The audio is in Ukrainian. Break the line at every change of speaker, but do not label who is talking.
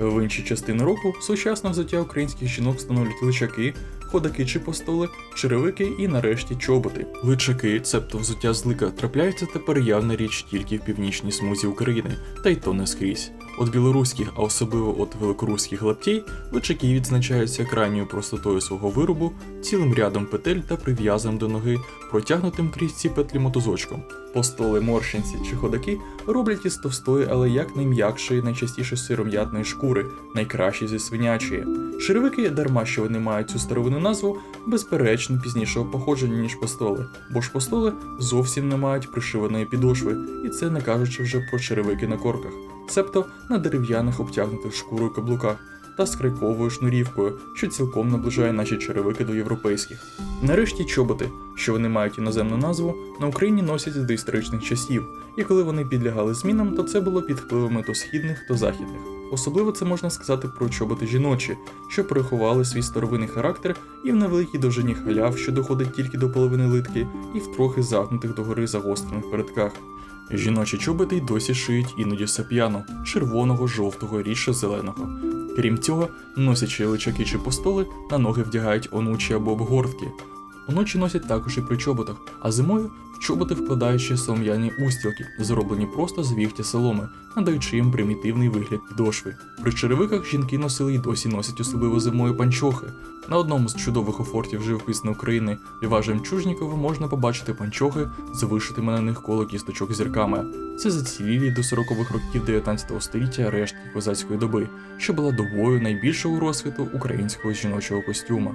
В інші частини року сучасне взуття українських жінок становлять личаки, ходаки чи постоли, черевики і нарешті чоботи. Личаки, цебто взуття з лика, трапляються тепер явна річ тільки в північній смузі України, та й то не скрізь. От білоруських, а особливо от великоруських лаптей, личаки відзначаються крайньою простотою свого виробу, цілим рядом петель та прив'язаним до ноги, протягнутим крізь ці петлі мотузочком. Постоли, морщинці чи ходаки роблять із товстої, але як найм'якшої, найчастіше сиром'ятної шкури, найкращі зі свинячої. Черевики, дарма що вони мають цю старовину назву, безперечно пізнішого походження, ніж постоли, бо ж постоли зовсім не мають пришиваної підошви, і це не кажучи вже про черевики на корках, цебто на дерев'яних обтягнутих шкурою каблуках та з крайковою шнурівкою, що цілком наближає наші черевики до європейських. Нарешті чоботи, що вони мають іноземну назву, на Україні носять з доісторичних часів, і коли вони підлягали змінам, то це було під впливами то східних, то західних. Особливо це можна сказати про чоботи жіночі, що переховали свій старовинний характер і в невеликій довжині халяв, що доходить тільки до половини литки, і в трохи загнутих догори загострених передках. Жіночі чоботи й досі шиють іноді сап'яну, червоного, жовтого, рідше зеленого. Крім цього, носячи личаки чи постоли, на ноги вдягають онучі або обгортки. Уночі носять також і при чоботах, а зимою чоботи вкладають ще солом'яні устілки, зроблені просто з вігтя соломи, надаючи їм примітивний вигляд підошви. При черевиках жінки носили й досі носять особливо зимою панчохи. На одному з чудових офортів живописної України Льва Жемчужнікова можна побачити панчохи з вишитими на них коло кісточок зірками. Це зацілілі до 40-х років 19 століття рештки козацької доби, що була добою найбільшого розквіту українського жіночого костюма.